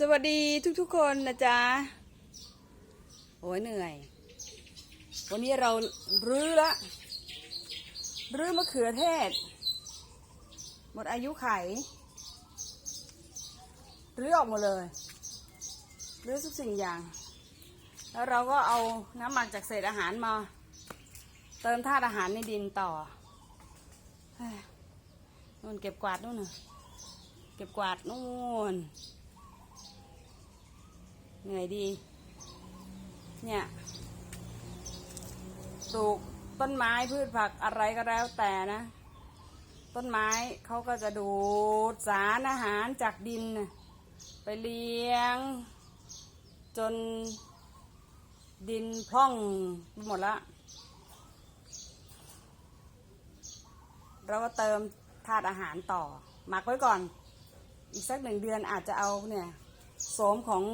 สวัสดีทุกๆคนนะจ๊ะ โอ้ยเหนื่อย วันนี้เรารื้อละรื้อมะเขือเทศ หมดอายุไข รื้อออกหมดเลย รื้อทุกสิ่งอย่าง แล้วเราก็เอาน้ำหมักจากเศษอาหารมา เติมธาตุอาหารในดินต่อนู่นเก็บกวาดนู่นเก็บกวาดนู่น เหนื่อยดี เนี่ย ปลูกต้นไม้พืชผักอะไรก็แล้วแต่นะ ต้นไม้เขาก็จะดูดสารอาหารจากดิน ไปเลี้ยง จนดินพร่องไปหมดละเราก็เติมธาตุอาหารต่อ หมักไว้ก่อน อีกสักหนึ่งเดือนอาจจะเอาเนี่ยโสมของ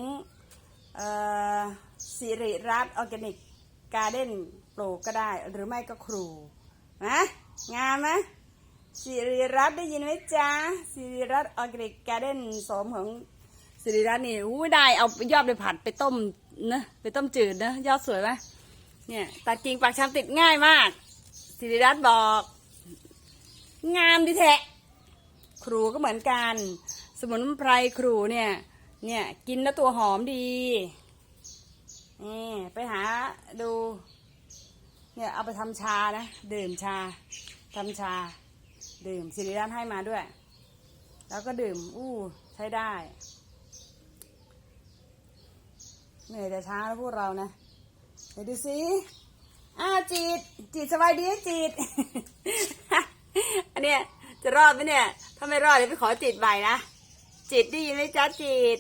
สิริรัตน์ออร์แกนิกการ์เด้นปลูกก็ได้ หรือไม่ก็ครูนะงามไหมสิริรัตน์ได้ยินไหมจ๊ะสิริรัตน์ออร์แกนิกการ์เด้นสมของสิริรัตน์นี่อู้ได้เอายอดไปผัดไปต้มนะไปต้มจืดนะยอดสวยไหมเนี่ยตัดกิ่งปากชามติดง่ายมาก สิริรัตน์บอก งามดิแทะครูก็เหมือนกัน สมุนไพรครูเนี่ย เนี่ยกินแล้วตัวหอมดีนี่ไปหาดู เนี่ยเอาไปทำชานะดื่มชาทำชา ดื่มสิริรัตน์ให้มาด้วย แล้วก็ดื่ม อู้ใช้ได้เหนื่อยแต่เช้าแล้วพวกเรานะเดี๋ยวดูสิอ้าวจีดจีดสบายดีจีดอันเนี้ยจะรอดไหมเนี่ย ถ้าไม่รอดเดี๋ยวไปขอจิตใหม่นะ จิตได้ยินไหมจ๊ะจิต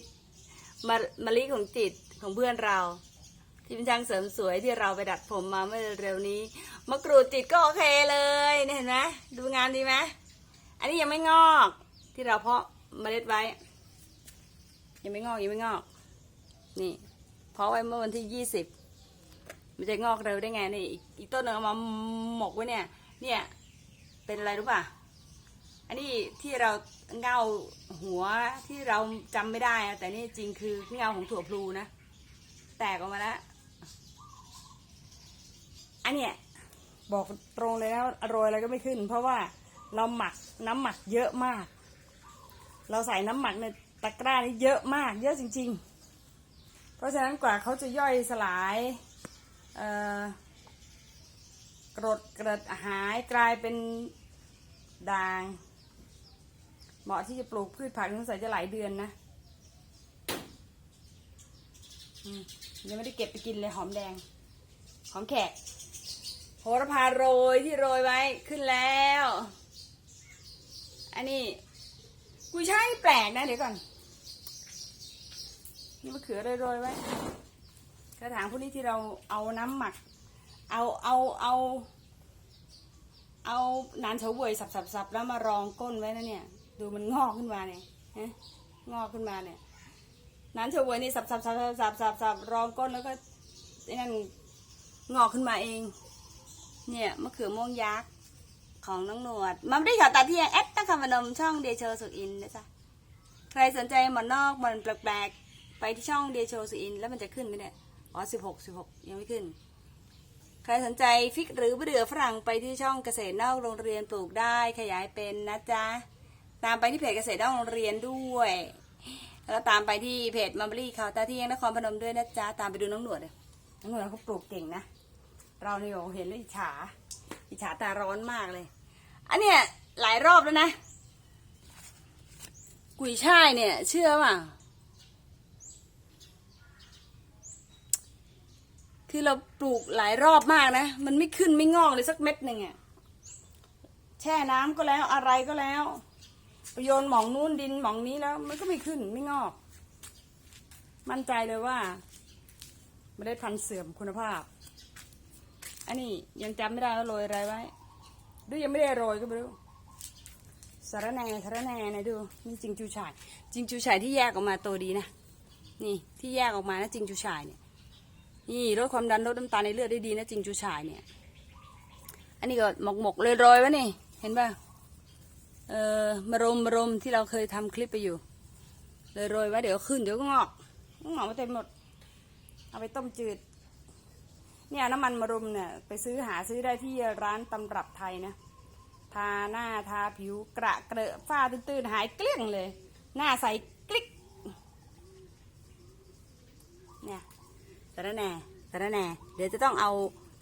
มามาลิของจิตของเพื่อนเรา ที่เป็นช่างเสริมสวยที่เราไปดัดผมมาเมื่อเร็วนี้มะกรูดจิตก็โอเคเลยเห็นไหมดูงานดีไหมอันนี้ยังไม่งอก ที่เราเพาะเมล็ดไว้ ยังไม่งอกยังไม่งอก นี่เพาะไว้เมื่อวันที่ยี่สิบมันจะงอกเร็วได้ไงนี่อีกต้นหนึ่งเอามาหมกไว้เนี่ย เนี่ยเป็นอะไรรู้ป่ะ อันนี้ที่เราเงาหัวที่เราจำไม่ได้อะแต่นี่จริงคือเงาของถั่วพลูนะ แตกออกมาแล้ว อันเนี้ยบอกตรงเลยนะอร่อยอะไรก็ไม่ขึ้น เพราะว่าเราหมักน้ำหมักเยอะมาก เราใส่น้ำหมักในตะกร้านี่เยอะมาก เยอะจริง ๆ เพราะฉะนั้นกว่าเขาจะย่อยสลายกรดเกรดหายกลายเป็นด่าง เหมาะที่จะปลูกพืชผักสงสัยจะหลายเดือนนะยังไม่ได้เก็บไปกินเลยหอมแดง หอมแขก โหระพาโรยที่โรยไว้ขึ้นแล้ว อันนี้กุยช่ายแปลกนะเดี๋ยวก่อน นี่มะเขือโรยๆไว้ กระถางพวกนี้ที่เราเอาน้ำหมัก เอาเอาเอา เอานานเฉาเวยสับๆๆแล้วมารองก้นไว้นะเนี่ย ดูมันงอกขึ้นมาเนี่ยฮะงอกขึ้นมาเนี่ยนานเฉวยนี่สับๆๆๆๆๆรองก้นแล้วก็ไอ้นั่นงอกขึ้นมาเอง เนี่ยมะเขือม่วงยักษ์ของน้องหนวดมันไม่ได้ขอตาที่ยงแอดตั้งคำพนมช่องเดโชสุอินนะจ๊ะใครสนใจหมอนนอกหมอนแปลกๆไปที่ช่องเดโชสุอินแล้วมันจะขึ้นไหมเนี่ยอ๋อสิบหกสิบหกยังไม่ขึ้น ใครสนใจฟิกหรือเบื่อฝรั่งไปที่ช่องเกษตรนอกโรงเรียนปลูกได้ขยายเป็นนะจ๊ะ ตามไปที่เพจเกษตรนอกโรงเรียนด้วย แล้วตามไปที่เพจมัมเบอรี่คาวตาที่ยังนครพนมด้วยนะจ๊ะ ตามไปดูน้องหนวดเลยน้องหนวดเขาปลูกเก่งนะ เราเนี่ยเห็นแล้วอิจฉา อิจฉาตาร้อนมากเลย อันเนี้ยหลายรอบแล้วนะ กุยช่ายเนี่ย เชื่อป่ะคือเราปลูกหลายรอบมากนะ มันไม่ขึ้นไม่งอกเลยสักเม็ดหนึ่งอะแช่น้ำก็แล้วอะไรก็แล้ว ไปโยนหมองนู้นดินหมองนี้แล้ว มันก็ไม่ขึ้นไม่งอก มั่นใจเลยว่าไม่ได้พันเสื่อมคุณภาพ อันนี้ยังจำไม่ได้ว่าโรยอะไรไว้หรือยังไม่ได้โรยก็ไม่รู้สารแหน่สารแหน่นะดูนี่จิงจูฉ่ายจิงจูฉ่ายที่แยกออกมาโตดีนะนี่ที่แยกออกมานะจิงจูฉ่ายเนี่ยนี่ลดความดันลดน้ำตาลในเลือดได้ดีนะจิงจูฉายเนี่ย อันนี้ก็หมกหมกเลยโรยไว้นี่ เห็นป่ะ เออมรมมรมที่เราเคยทำคลิปไปอยู่ เลยโรยไว้เดี๋ยวขึ้นเดี๋ยวก็งอกงอกมาเต็มหมด เอาไปต้มจืด เนี่ยน้ำมันมะรุมเนี่ยไปซื้อหาซื้อได้ที่ร้านตำรับไทยนะทาหน้าทาผิวกระเกระฝ้าตื้นๆหายเกลี้ยงเลย หน้าใสกลิกเนี่ยสารแน่สารแน่เดี๋ยวจะต้องเอา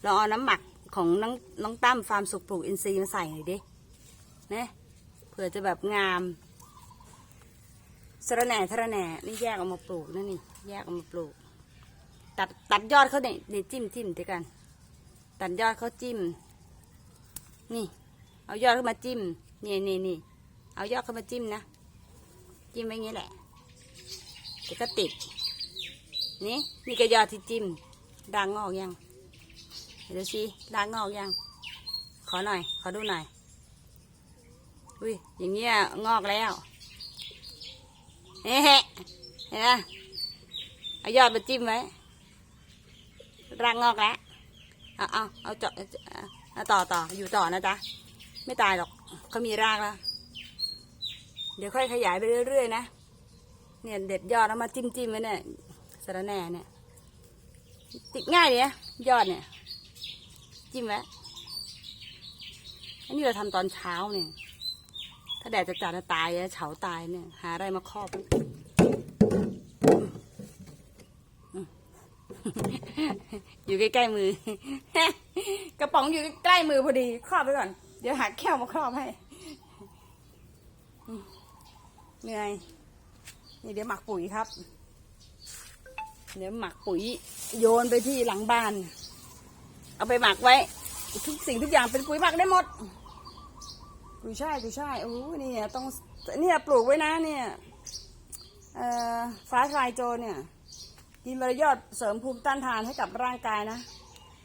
เราเอาน้ำหมักของน้องน้องตั้มฟาร์มสุขปลูกอินทรีย์มาใส่หน่อยดิเนะเผื่อจะแบบงามสารแหน่สารแหน่นี่แยกออกมาปลูกนั่นนี่แยกออกมาปลูก ตัดตัดยอดเขาเนี่ยเดี๋ยจิ้มจิ้มดี๋ยกัน ตัดยอดเขาจิ้ม นี่ เอายอดเข้ามาจิ้มนี่นี่นี่เอายอดเข้ามาจิ้มนะจิ้มไว้งนี้แหละเดี๋ยวก็ติด นี่นี่ก็ยอดที่จิ้มรางงอกยังเดี๋ยวสิรางงอกยัง ขอหน่อย ขอดูหน่อย อุ้ยอย่างเงี้ยงอกแล้วเฮ้เห็นไหมเอายอดมาจิ้มไว้รางงอกแล้วเอาเอาเอาเจาะเอาต่อต่ออยู่ต่อนะจ๊ะไม่ตายหรอกเขามีรากแล้วเดี๋ยวค่อยขยายไปเรื่อยๆนะเนี่ยเด็ดยอดแล้วมาจิ้มจิ้มไว้เนี่ยสะระแหน่เนี่ย ติดง่ายเลยนะยอดเนี่ย จิ้มไว้อันนี้เราทำตอนเช้าเนี่ย แดดจะจัดตายเฉาตายเนี่ย หาอะไรมาครอบ อยู่ใกล้ๆมือ กระป๋องอยู่ใกล้มือพอดี ครอบไปก่อน เดี๋ยวหาแก้วมาครอบให้ เหนื่อย นี่เดี๋ยวหมักปุ๋ยครับ เดี๋ยวหมักปุ๋ย โยนไปที่หลังบ้าน เอาไปหมักไว้ ทุกสิ่งทุกอย่างเป็นปุ๋ยหมักได้หมด ปุ๋ยช่ายปุ๋ยช่ายโอ้โหนี่ยต้องเนี่ยปลูกไว้นะเนี่ยฟ้าทลายโจรเนี่ยกินมายอดเสริมภูมิต้านทานให้กับร่างกายนะ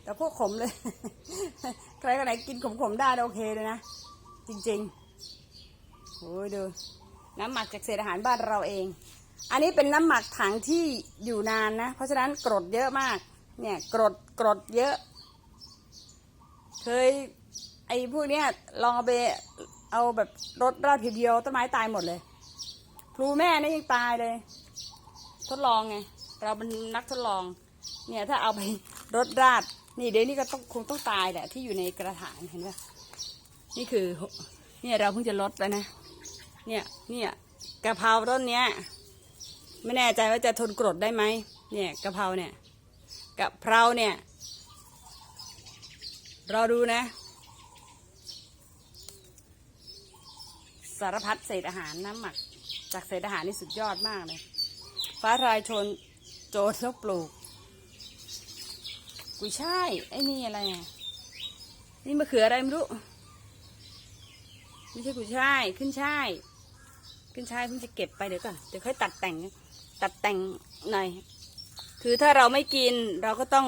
แต่พวกขมเลย ใครคนไหนกินขมๆได้โอเคเลยนะ จริงๆโอ้ยดูน้ำหมักจากเศษอาหารบ้านเราเอง อันนี้เป็นน้ำหมักถังที่อยู่นานนะ เพราะฉะนั้นกรดเยอะมาก เนี่ยกรดกรดเยอะ เคย ไอ้พวกเนี้ยลองเอาไปเอาแบบรดราดทีเดียวต้นไม้ตายหมดเลยพลูแม่นี่ยังตายเลย ทดลองไงเราเป็นนักทดลอง เนี่ยถ้าเอาไปรดราด นี่เดี๋ยวนี้ก็ต้องคงต้องตายแหละที่อยู่ในกระถางเห็นไหมนี่คือ เนี่ยเราเพิ่งจะลดไปนะ เนี่ยเนี่ยกะเพราต้นเนี้ย ไม่แน่ใจว่าจะทนกรดได้ไหมเนี่ยกะเพราเนี่ยกะเพราเนี่ยรอดูนะ สารพัดเศษอาหารน้ำหมัก จากเศษอาหารนี่สุดยอดมากเลย ฟ้าทลายโจรโจรต้องปลูก กุยช่ายไอ้นี่อะไรอะนี่มะเขืออะไรไม่รู้ไม่ใช่กุยช่ายขึ้นช่ายขึ้นช่ายเพิ่งจะเก็บไปเดี๋ยวก่อนเดี๋ยวค่อยตัดแต่งตัดแต่งหน่อย คือถ้าเราไม่กินเราก็ต้อง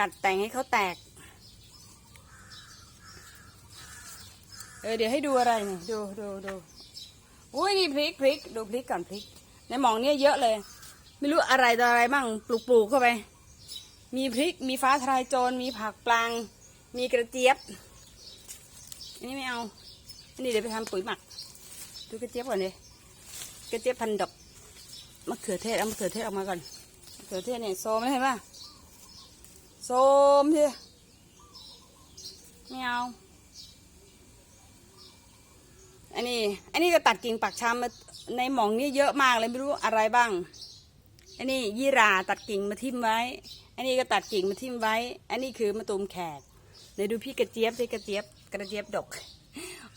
ตัดแต่งให้เขาแตก เออเดี๋ยวให้ดูอะไรเนี่ยดูดูดูอุ้ยนี่พริกพริกดูพริกก่อนพริก ในหมองเนี่ยเยอะเลย ไม่รู้อะไรต่ออะไรบ้างปลูกปลูกเข้าไป มีพริกมีฟ้าทลายโจรมีผักปลางมีกระเจี๊ยบอันนี้ไม่เอาอันนี้เดี๋ยวไปทำปุ๋ยหมัก ดูกระเจี๊ยบก่อนเลยกระเจี๊ยบพันดอกมะเขือเทศเอามะเขือเทศออกมาก่อนมะเขือเทศเนี่ยโซมเห็นปะโซมทีไม่เอา อันนี้ อันนี้ก็ตัดกิ่งปักชำมาในหมองนี่เยอะมากเลยไม่รู้อะไรบ้าง อันนี้ยี่ราตัดกิ่งมาทิ่มไว้ อันนี้ก็ตัดกิ่งมาทิ่มไว้ อันนี้คือมะตูมแขกเดี๋ยวดูพี่กระเจี๊ยบพี่กระเจี๊ยบกระเจี๊ยบดก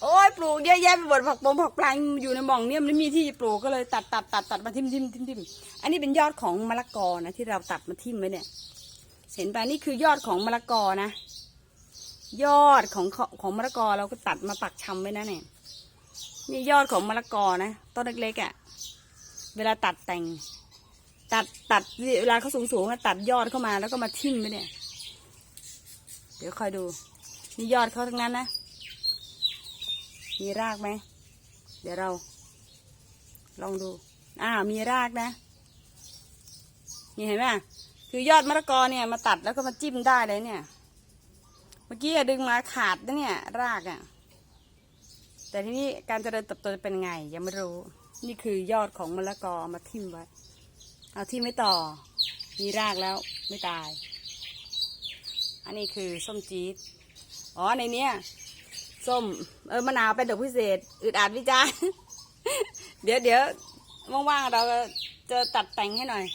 โอ้ยปลูกเยอะแยะไปหมดผักปงผักปลางอยู่ในหม่องเนี่ยมันไม่มีที่ปลูกก็เลยตัดตัดตัดตัดมาทิ่มทิ่มทิ่มทิ่มอันนี้เป็นยอดของมะละกอนะที่เราตัดมาทิ่มไว้เนี่ย เห็นปนี่คือยอดของมะละกอนะ ยอดของของมะละกอเราก็ตัดมาปักชำไว้นะเนี่ย นี่ยอดของมะละกอนะต้นเล็กๆอะ่ะ เวลาตัดแต่ง ตัดตัดเวลาเขาสูงๆตัดยอดเข้ามาแล้วก็มาทิ่มไปเนี่ย เดี๋ยวคอยดู นี่ยอดเขาทั้งนั้นนะ มีรากไหม เดี๋ยวเรา ลองดูอ้ามีรากนะ นี่เห็นไหมคือยอดมะละกอเนี่ยมาตัดแล้วก็มาจิ้มได้เลยเนี่ย เมื่อกี้ดึงมาขาดนะเนี่ย รากอะ่ะ แต่ทีนี้การเจริญเติบโตจะเป็นไง ยังไม่รู้ นี่คือยอดของมะละกอมาทิ่มไว้ เอาทิ่ไม่ต่อ มีรากแล้วไม่ตาย อันนี้คือส้มจี๊ด อ๋อในเนี้ยส้มเออมะนาวเป็นดอกพิเศษ อึดอัดวิจารเดี๋ยวเดี๋ยวว่างๆเราจะตัดแต่งให้หน่อย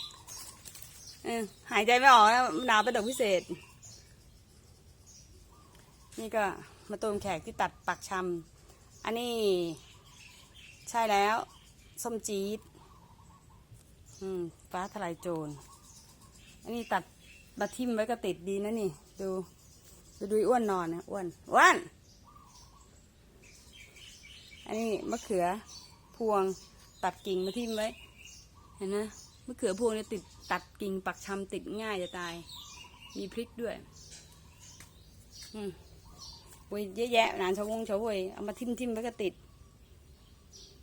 ออหายใจไม่ออกนะมะนาวเป็นดอกพิเศษ นี่ก็มาตูมแขกที่ตัดปักชำ อันนี้ ใช่แล้ว ส้มจี๊ดอืมฟ้าทลายโจร อันนี้ตัดมาทิ่มไว้ก็ติดดีนะนี่ ดู ดูดูอ้วนนอนนะอ้วนอ้วน อันนี้มะเขือพวงตัดกิ่งมาทิ่มไว้ เห็นนะมะเขือพวงเนี่ยติดตัดกิ่งปักชำติดง่ายจะตาย มีพริกด้วย อืม โอ้ยเยอะแยะหนานชาววงชาวเวยเอามาทิมทิมไว้ก็ติด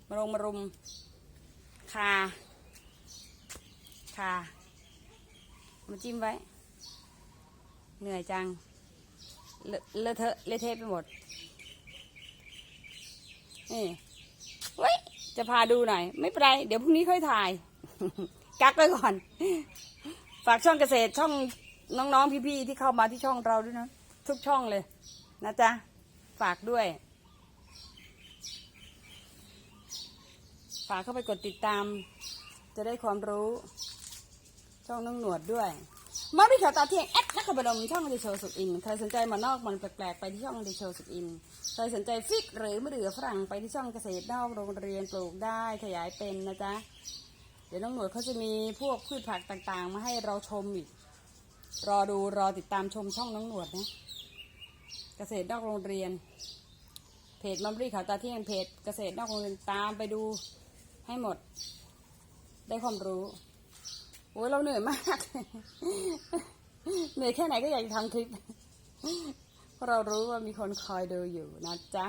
มารงมารุมคาคามาจิ้มไว้ เหนื่อยจัง เลอะเลอะเทอะเละเทะไปหมด นี่เว้ย จะพาดูหน่อย ไม่เป็นไร เดี๋ยวพรุ่งนี้ค่อยถ่าย กักไว้ก่อน ฝากช่องเกษตรช่องน้องๆ พี่ๆ ที่เข้ามาที่ช่องเราด้วยนะ ทุกช่องเลย นะจ๊ะ ฝากด้วย ฝากเข้าไปกดติดตาม จะได้ความรู้ ช่องน้องหนวดด้วย มาดิข่าวตาเที่ยงแอดนักบดมช่องดีโชสุกอิน ใครสนใจมานอกมันแปลกๆไปที่ช่องดีโชสุกอิน ใครสนใจฟิกหรือมะเดื่อฝรั่งไปที่ช่องเกษตรนอกโรงเรียนปลูกได้ขยายเป็นนะจ๊ะ เดี๋ยวน้องหนวดเขาจะมีพวกพืชผักต่างๆ มาให้เราชมอีก รอดูรอติดตามชมช่องน้องหนวดนะ ษตรนอกโรงเรียน เพจมัมรี่ข่าวตาเที่ยงเพจเกษตรนอกโรงเรียนตามไปดูให้หมด ได้ความรู้โอ้ยเราเหนื่อยมากเหนื่อยแค่ไหนก็อยากจะทำคลิปเพราะเรารู้ว่ามีคนคอยดูอยู่นะจ๊ะ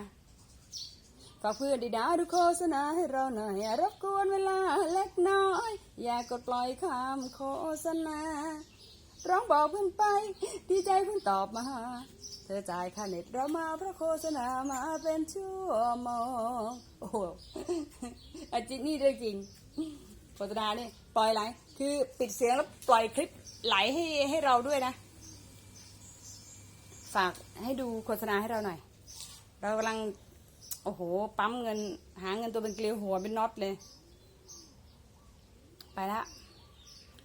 ฝากเพื่อนดีดาดูโฆษณาให้เราหน่อยรบกวนเวลาเล็กน้อย อย่ากดปล่อยคำโฆษณาร้องบอกเพื่อนไป ดีใจเพื่อนตอบมา เธอจ่ายค่าเน็ตเรามาเพราะโฆษณามาเป็นชั่วโมงโอ้โหอาจิตนี่เรื่องจริงโฆษณาเนี่ยปล่อยไหลคือปิดเสียงแล้วปล่อยคลิปไหลให้ให้เราด้วยนะ ฝากให้ดูโฆษณาให้เราหน่อย เรากำลัง โอ้โห ปั๊มเงิน หาเงินตัวเป็นเกลียวหัวเป็นน็อตเลย ไปละ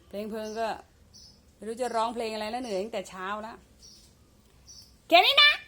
เพลงเพลิงก็ไม่รู้จะร้องเพลงอะไรแล้วเหนื่อยตั้งแต่เช้าแล้ว Can you not?